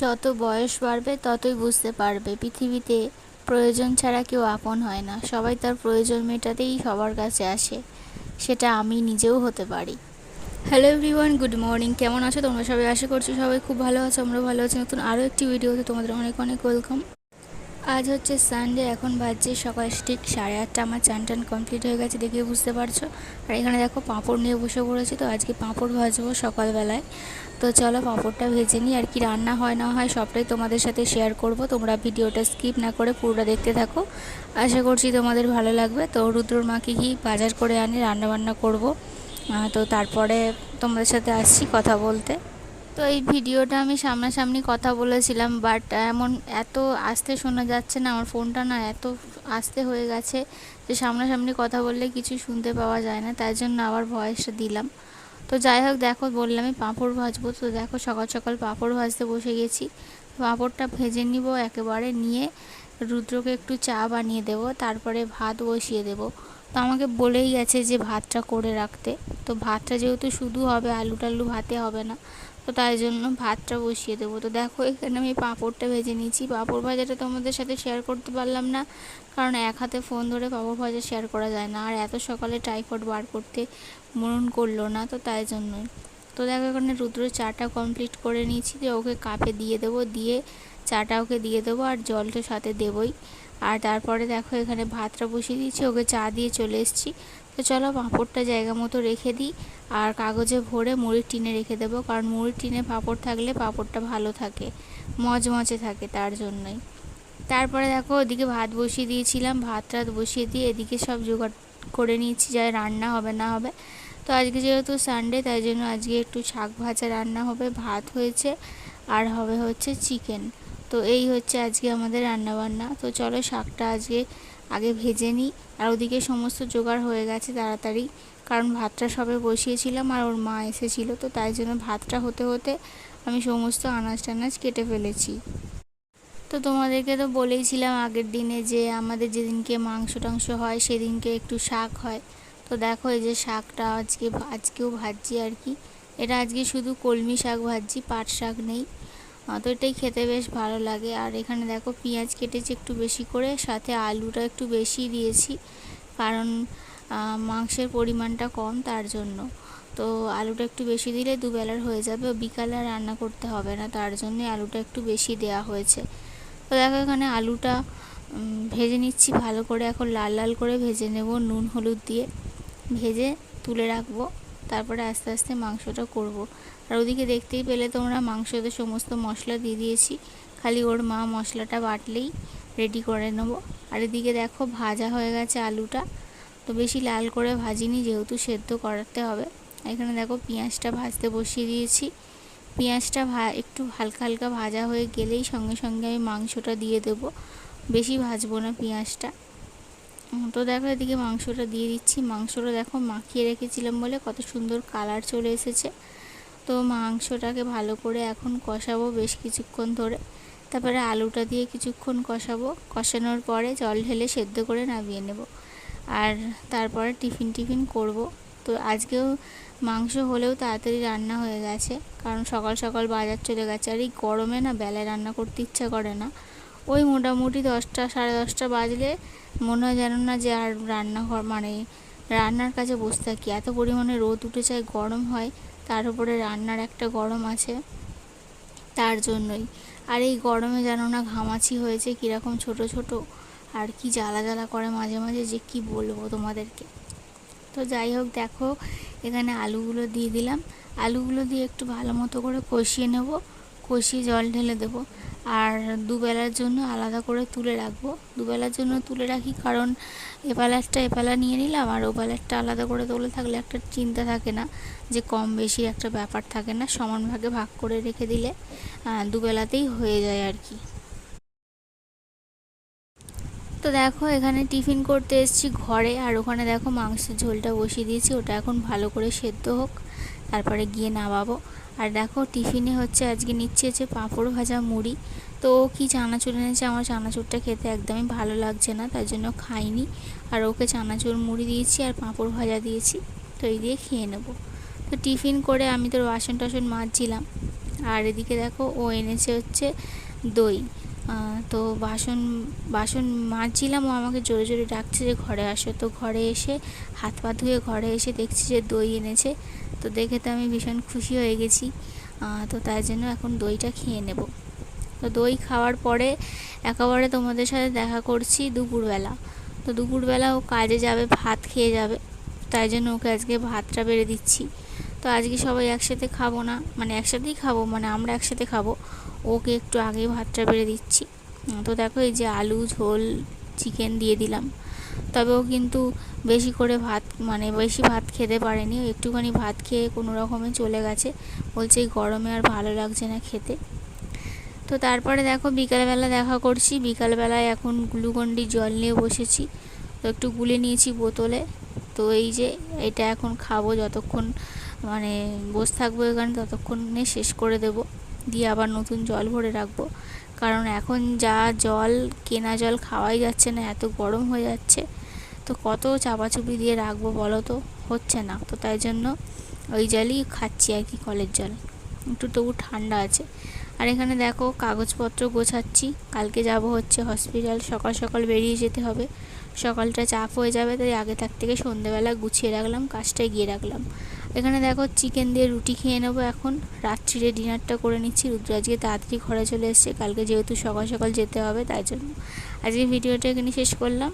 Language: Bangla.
যত বয়স বাড়বে ততই বুঝতে পারবে, পৃথিবীতে প্রয়োজন ছাড়া কেউ আপন হয় না, সবাই তার প্রয়োজন মেটাতেই সবার কাছে আসে, সেটা আমি নিজেও হতে পারি। হ্যালো এভরিওয়ান গুড মর্নিং কেমন আছো? তোমরা সবাই আশা করছ সবাই খুব ভালো আছো আমরা ভালো আছি। নতুন আরও একটি ভিডিওতে তোমাদের অনেক অনেক ওয়েলকাম আজ হচ্ছে সানডে এখন বাজছে সকাল ঠিক সাড়ে আটটা। আমার চান টান কমপ্লিট হয়ে গেছে দেখে বুঝতে পারছ। আর এখানে দেখো পাঁপড় নিয়ে বসে পড়েছি, তো আজকে পাঁপড় ভাজবো সকালবেলায়। তো চলো পাঁপড়টা ভেজে নিই, আর কি রান্না হয় না হয় সবটাই তোমাদের সাথে শেয়ার করব। তোমরা ভিডিওটা স্কিপ না করে পুরোটা দেখতে থাকো। আশা করছি তোমাদের ভালো লাগবে। তো রুদ্রর মাকে কি বাজার করে আনি, রান্নাবান্না করব। তো তারপরে তোমাদের সাথে আসছি কথা বলতে। তো এই ভিডিওটা আমি সামনাসামনি কথা বলেছিলাম বাট এমন এত আস্তে শোনা যাচ্ছে না, আমার ফোনটা না এত আস্তে হয়ে গেছে যে সামনাসামনি কথা বললে কিছু শুনতে পাওয়া যায় না, তাই জন্য আবার ভয়েসটা দিলাম। তো যাই হোক, দেখো বললামই পাঁপড় ভাজবো, তো দেখো সকাল সকাল পাঁপড় ভাজতে বসে গেছি। পাঁপড়টা ভেজে নিব, একেবারে নিয়ে রুদ্রকে একটু চা বানিয়ে দেব, তারপরে ভাত বসিয়ে দেব। তো আমাকে বলেই গেছে যে ভাতটা করে রাখতে, তো ভাতটা যেহেতু শুধু হবে আলু টালু ভাতে হবে না তো তাই জন্য ভাতটা বসিয়ে দেবো। তো দেখো, এখানে আমি পাঁপড়টা ভেজে নিয়েছি। পাঁপড় ভাজাটা তোমাদের সাথে শেয়ার করতে পারলাম না, কারণ এক হাতে ফোন ধরে পাঁপড় ভাজা শেয়ার করা যায় না। আর এত সকালে টাইফয়েড বার করতে মনন করল না, তো তাই জন্যই। তো দেখো, এখানে রুদ্র চাটা কমপ্লিট করে নিয়েছি। যে ওকে কাপে দিয়ে দেবো, দিয়ে চাটা ওকে দিয়ে দেবো আর জলটা সাথে দেবই। আর তারপরে দেখো, এখানে ভাতটা বসিয়ে দিয়েছি। ওকে চা দিয়ে চলে এসেছি। তো চলো পাঁপড়টা জায়গা মতো রেখে দিই। আর কাগজে ভরে মুড়ির টিনে রেখে দেবো, কারণ মুড়ির টিনে পাঁপড় থাকলে পাঁপড়টা ভালো থাকে মজমচে থাকে তার জন্যই। তারপরে দেখো ওদিকে ভাত বসিয়ে দিয়েছিলাম, ভাত টাত বসিয়ে দিয়ে এদিকে সব জোগাড় করে নিয়েছি, যা রান্না হবে না হবে। তো আজকে যেহেতু সানডে তাই জন্য আজকে একটু শাক ভাজা রান্না হবে, ভাত হয়েছে, আর হবে হচ্ছে চিকেন তো এই হচ্ছে আজকে আমাদের রান্নাবান্না। তো চলো শাকটা আজকে আগে ভেজে নিই। আর ওদিকে সমস্ত জোগাড় হয়ে গেছে তাড়াতাড়ি। কারণ ভাতটা সবে বসিয়েছিলাম আর ওর মা এসেছিল, তো তাই জন্য ভাতটা হতে হতে আমি সমস্ত আনাজ টানাজ কেটে ফেলেছি। তো তোমাদেরকে তো বলেইছিলাম আগের দিনে যে আমাদের যেদিনকে মাংস টাংস হয় সেদিনকে একটু শাক হয়। তো দেখো এই যে শাকটা আজকে, আজকেও ভাজছি আর কি। এটা আজকে শুধু কলমি শাক ভাজছি, পাট শাক নেই। তো এটাই খেতে বেশ ভালো লাগে। আর এখানে দেখো পেঁয়াজ কেটেছি একটু বেশি করে, সাথে আলুটা একটু বেশি দিয়েছি, কারণ মাংসের পরিমাণটা কম তার জন্য। তো আলুটা একটু বেশি দিলে দুবেলার হয়ে যাবে, বিকালে রান্না করতে হবে না, তার জন্যে আলুটা একটু বেশি দেওয়া হয়েছে। তো দেখো এখানে আলুটা ভেজে নিচ্ছি, ভালো করে এখন লাল লাল করে ভেজে নেব নুন হলুদ দিয়ে। ভেজে তুলে রাখব। তারপরে আস্তে আস্তে মাংসটা করব। আর ওদিকে দেখতেই পেলে তোমরা মাংসতে সমস্ত মশলা দিয়ে দিয়েছি। খালি ওর মা মশলাটা বাটলেই রেডি করে নেব। আর এদিকে দেখো ভাজা হয়ে গেছে আলুটা। তো বেশি লাল করে ভাজিনি, যেহেতু সেদ্ধ করাতে হবে। এখানে দেখো পেঁয়াজটা ভাজতে বসিয়ে দিয়েছি। পেঁয়াজটা ভা, একটু হালকা হালকা ভাজা হয়ে গেলেই সঙ্গে সঙ্গে আমি মাংসটা দিয়ে দেবো। বেশি ভাজবো না পেঁয়াজটা। তো দেখো এদিকে মাংসটা দিয়ে দিচ্ছি। মাংসটা দেখো মাখিয়ে রেখেছিলাম বলে কত সুন্দর কালার চলে এসেছে। তো মাংসটাকে ভালো করে এখন কষাবো বেশ কিছুক্ষণ ধরে। তারপরে আলুটা দিয়ে কিছুক্ষণ কষাবো। কষানোর পরে জল ঢেলে সেদ্ধ করে নামিয়ে নেব। আর তারপরে টিফিন টিফিন করব। তো আজকেও মাংস হলেও তাড়াতাড়ি রান্না হয়ে গেছে। কারণ সকাল সকাল বাজার চলে গেছে। আর এই গরমে না বেলায় রান্না করতে ইচ্ছা করে না। ওই মোটামুটি দশটা, সাড়ে দশটা বাজলে মনে হয় যেন না যে আর রান্নাঘর মানে রান্নার কাছে বসে থাকি। এত পরিমাণে রোদ উঠে যায় গরম হয়, তার উপরে রান্নার একটা গরম আছে, তার জন্যই। আর এই গরমে যেন না ঘামাচি হয়েছে, কীরকম ছোট ছোট, আর কি জ্বালা জ্বালা করে মাঝে মাঝে, যে কি বলব তোমাদেরকে। তো যাই হোক, দেখো, এখানে আলুগুলো দিয়ে দিলাম। আলুগুলো দিয়ে একটু ভালো মতো করে কষিয়ে নেব। কষিয়ে জল ঢেলে দেবো। আর দুবেলার জন্য আলাদা করে তুলে রাখব। দুবেলার জন্য তুলে রাখি কারণ এপালারটা এপালা নিয়ে নিলাম আর ওপালারটা আলাদা করে তুলে থাকলে একটা চিন্তা থাকে না যে কম বেশি একটা ব্যাপার থাকে না সমান ভাগে ভাগ করে রেখে দিলে দুবেলাতেই হয়ে যায় আর কি। তো দেখো এখানে টিফিন করতে এসেছি ঘরে আর ওখানে দেখো মাংসের ঝোলটা বসিয়ে দিয়েছি। ওটা এখন ভালো করে সেদ্ধ হোক। তারপরে গিয়ে নামাবো। আর দেখো টিফিনে হচ্ছে আজকে নিচ্ছে হচ্ছে পাঁপড় ভাজা মুড়ি। তো ও কী চানাচুর এনেছে? আমার চানাচুরটা খেতে একদমই ভালো লাগছে না, তাই জন্য খাইনি। আর ওকে চানাচুর মুড়ি দিয়েছি আর পাঁপড় ভাজা দিয়েছি। তো এই দিয়ে খেয়ে নেব। তো টিফিন করে আমি তোর বাসন টাসন মাজছিলাম। আর এদিকে দেখো ও এনেছে হচ্ছে দই। তো বাসন বাসন মাজছিলাম, ও আমাকে জোরে জোরে ডাকছে যে ঘরে আসো। তো ঘরে এসে হাত পা ধুয়ে ঘরে এসে দেখছি যে দই এনেছে। তো দেখে তো আমি ভীষণ খুশি হয়ে গেছি। তো তাই জন্য এখন দইটা খেয়ে নেব। তো দই খাওয়ার পরে একেবারে তোমাদের সাথে দেখা করছি দুপুরবেলা। তো দুপুরবেলা ও কাজে যাবে, ভাত খেয়ে যাবে। তাই জন্য ওকে আজকে ভাতটা বেড়ে দিচ্ছি। তো আজকে সবাই একসাথে খাব না মানে একসাথেই খাব মানে আমরা একসাথে খাব। ওকে একটু আগে ভাতটা বেড়ে দিচ্ছি। তো দেখো এই যে আলু, ঝোল, চিকেন দিয়ে দিলাম। তবে ও কিন্তু বেশি করে ভাত মানে বেশি ভাত খেতে পারেনি। একটুখানি ভাত খেয়ে কোনো রকমে চলে গেছে। বলছে এই গরমে আর ভালো লাগছে না খেতে। তো তারপরে দেখো বিকালবেলা দেখা করছি। বিকালবেলায় এখন গ্লুকন্ডি জল নিয়ে বসেছি। তো একটু গুলে নিয়েছি বোতলে। তো এই যে এটা এখন খাব যতক্ষণ মানে বসে থাকব এখানে ততক্ষণে শেষ করে দেব। দিয়ে আবার নতুন জল ভরে রাখব। কারণ এখন যা জল, কেনা জল খাওয়াই যাচ্ছে না, এত গরম হয়ে যাচ্ছে। তো কত চাপাচুপি দিয়ে রাখব বলো তো? হচ্ছে না। তো তাই জন্য ওই জলই খাচ্ছি আর কি, কলের জল। একটু তবু ঠান্ডা আছে। আর এখানে দেখো কাগজপত্র গোছাচ্ছি। কালকে যাব হচ্ছে হসপিটাল। সকাল সকাল বেরিয়ে যেতে হবে। সকালটা চাপ হয়ে যাবে, তাই আগে থাক থেকে সন্ধেবেলা গুছিয়ে রাখলাম কাজটা গিয়ে রাখলাম। এখানে দেখো চিকেন দিয়ে রুটি খেয়ে নেব এখন। রাত্রিরে ডিনারটা করে নিচ্ছি। রুদ্র আজকে তাড়াতাড়ি ঘরে চলে এসছে। কালকে যেহেতু সকাল সকাল যেতে হবে, তাই জন্য। আজকে ভিডিওটা এখানে শেষ করলাম।